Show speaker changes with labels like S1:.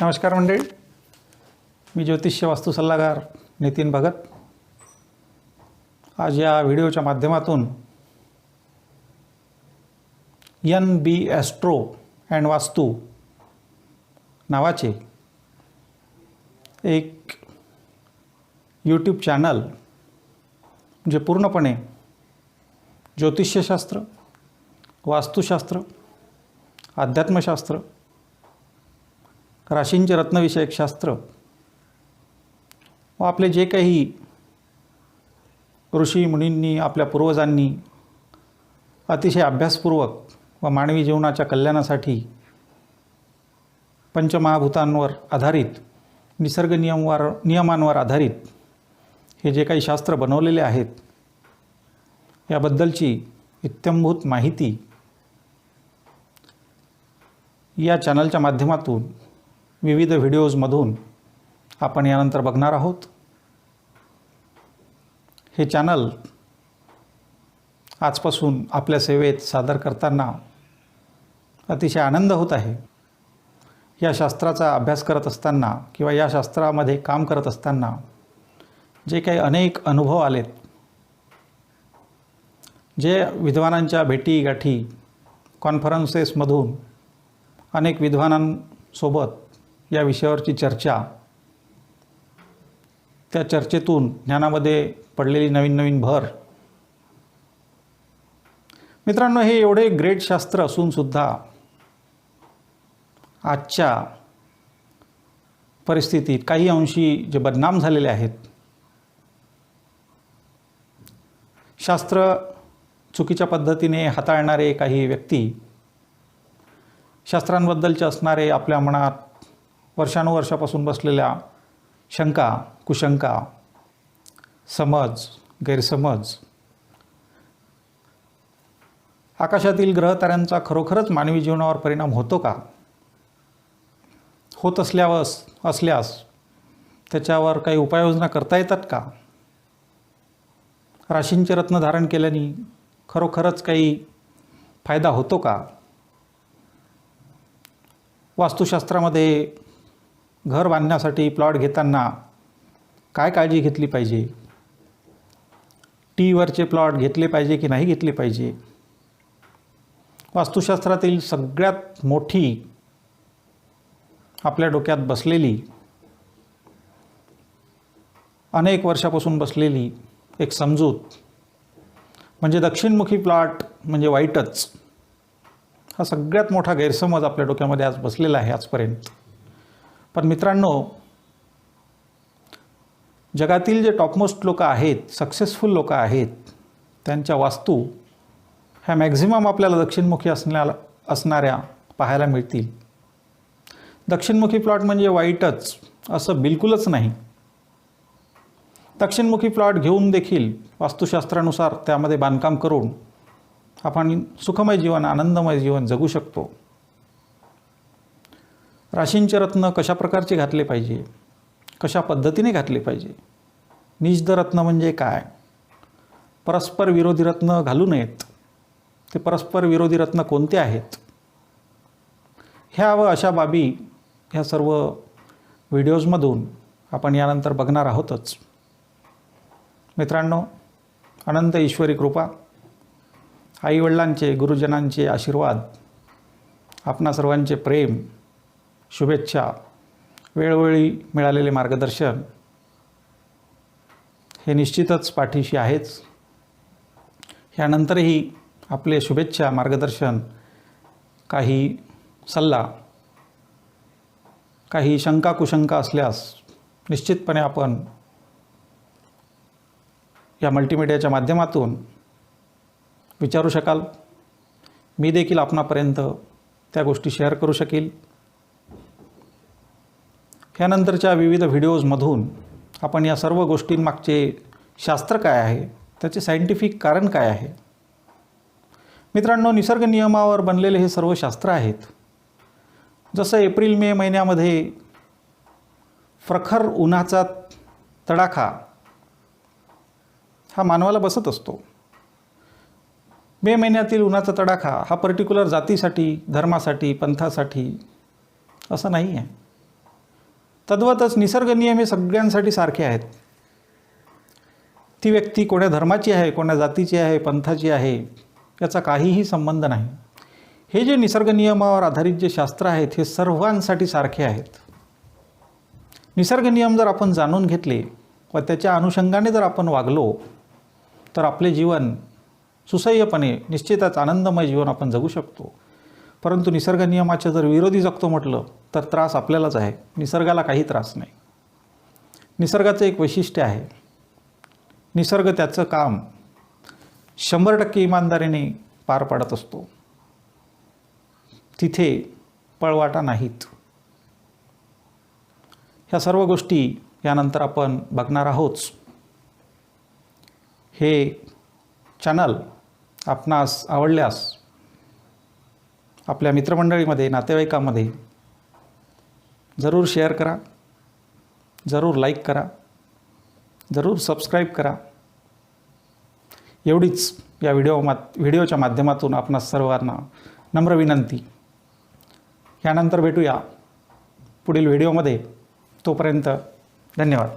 S1: नमस्कार मंडळी. मी ज्योतिष्य वास्तू सल्लागार नितीन भगत. आज या व्हिडिओच्या माध्यमातून यन बी ॲस्ट्रो अँड वास्तू नावाचे एक यूट्यूब चॅनल जे पूर्णपणे ज्योतिष्यशास्त्र वास्तुशास्त्र अध्यात्मशास्त्र राशींचे रत्नविषयक शास्त्र. व आपले जे काही ऋषी मुनींनी आपल्या पूर्वजांनी अतिशय अभ्यासपूर्वक व मानवी जीवनाच्या कल्याणासाठी पंचमहाभूतांवर आधारित निसर्ग नियमवार नियमांवर आधारित हे जे काही शास्त्र बनवलेले आहेत याबद्दलची इत्यंभूत माहिती या चॅनलच्या माध्यमातून विविध व्हिडिओजमधून आपण यानंतर बघणार आहोत. हे चॅनल आजपासून आपल्या सेवेत सादर करताना अतिशय आनंद होत आहे. या शास्त्राचा अभ्यास करत असताना किंवा या शास्त्रामध्ये काम करत असताना जे काही अनेक अनुभव आलेत जे विद्वानांच्या भेटी गाठी कॉन्फरन्सेसमधून अनेक विद्वानांसोबत या विषयावरची चर्चा. त्या चर्चेतून ज्ञानामध्ये पडलेली नवीन नवीन भर. मित्रांनो हे एवढे ग्रेट शास्त्र असूनसुद्धा आजच्या परिस्थितीत काही अंशी जे बदनाम झालेले आहेत शास्त्र चुकीच्या पद्धतीने हाताळणारे काही व्यक्ती शास्त्रांबद्दलचे असणारे आपल्या मनात वर्षानुवर्षापासून बसलेल्या शंका कुशंका समज गैरसमज आकाशातील ग्रहताऱ्यांचा खरोखरच मानवी जीवनावर परिणाम होतो का? होत असल्यावस असल्यास त्याच्यावर काही उपाययोजना करता येतात का? राशींचे रत्न धारण केल्याने खरोखरच काही फायदा होतो का? वास्तुशास्त्रामध्ये घर बांधण्यासाठी प्लॉट घेताना काय काळजी घेतली पाहिजे? टीवरचे प्लॉट घेतले पाहिजे की नाही घेतले पाहिजे? वास्तुशास्त्रातील सगळ्यात मोठी आपल्या डोक्यात बसलेली अनेक वर्षापासून बसलेली एक समजूत म्हणजे दक्षिणमुखी प्लॉट म्हणजे वाईटच. हा सगळ्यात मोठा गैरसमज आपल्या डोक्यामध्ये आज बसलेला आहे आजपर्यंत. पण मित्रांनो जगातील जे टॉपमोस्ट लोक आहेत सक्सेसफुल लोक आहेत त्यांच्या वास्तू ह्या मॅक्झिमम आपल्याला दक्षिणमुखी असण्या असणाऱ्या पाहायला मिळतील. दक्षिणमुखी प्लॉट म्हणजे वाईटच असं बिलकुलच नाही. दक्षिणमुखी प्लॉट घेऊन देखील वास्तुशास्त्रानुसार त्यामध्ये बांधकाम करून आपण सुखमय जीवन आनंदमय जीवन जगू शकतो. राशींचे रत्न कशा प्रकारचे घातले पाहिजे? कशा पद्धतीने घातले पाहिजे? निजद रत्न म्हणजे काय? परस्पर विरोधी रत्न घालू नयेत. ते परस्पर विरोधी रत्न कोणते आहेत? ह्या व अशा बाबी ह्या सर्व व्हिडिओजमधून आपण यानंतर बघणार आहोतच. मित्रांनो अनंत ईश्वरी कृपा. आईवडिलांचे गुरुजनांचे आशीर्वाद. आपणा सर्वांचे प्रेम. शुभेच्छा. वेळोवेळी मिळालेले मार्गदर्शन हे निश्चितच पाठीशी आहेच. ह्यानंतरही आपले शुभेच्छा मार्गदर्शन काही सल्ला काही शंका कुशंका असल्यास निश्चितपणे आपण या मल्टीमीडियाच्या माध्यमातून विचारू शकाल. मी देखील आपणापर्यंत त्या गोष्टी शेअर करू शकेल. ह्यानंतरच्या विविध व्हिडिओजमधून आपण या सर्व गोष्टींमागचे शास्त्र काय आहे त्याचे सायंटिफिक कारण काय आहे? मित्रांनो निसर्ग नियमावर बनलेले हे सर्व शास्त्र आहेत. जसं एप्रिल मे महिन्यामध्ये प्रखर उन्हाचा तडाखा हा मानवाला बसत असतो. मे महिन्यातील उन्हाचा तडाखा हा पर्टिक्युलर जातीसाठी धर्मासाठी पंथासाठी असं नाही आहे तद्वतच निसर्ग नियम हे सगळ्यांसाठी सारखे आहेत. ती व्यक्ती कोण्या धर्माची आहे कोण्या जातीची आहे पंथाची आहे याचा काहीही संबंध नाही. हे जे निसर्ग नियमावर आधारित जे शास्त्र आहेत हे सर्वांसाठी सारखे आहेत. निसर्ग नियम जर आपण जाणून घेतले व त्याच्या अनुषंगाने जर आपण वागलो तर आपले जीवन सुसह्यपणे निश्चितच आनंदमय जीवन आपण जगू शकतो. परंतु निसर्ग नियमाच्या जर विरोधी जगतो म्हटलं तर त्रास आपल्यालाच आहे. निसर्गाला काही त्रास नाही. निसर्गाचं एक वैशिष्ट्य आहे. निसर्ग त्याचं काम शंभर टक्के इमानदारीने पार पाडत असतो. तिथे पळवाटा नाहीत. ह्या सर्व गोष्टी यानंतर आपण बघणार आहोत. हे चॅनल आपणास आवडल्यास आपल्या मित्रमंडळीमध्ये नातेवाईकामध्ये जरूर शेअर करा जरूर लाईक करा जरूर सबस्क्राईब करा. एवढीच या व्हिडिओ मा व्हिडिओच्या माध्यमातून आपणास सर्वांना नम्र विनंती. यानंतर भेटूया पुढील व्हिडिओमध्ये तोपर्यंत धन्यवाद.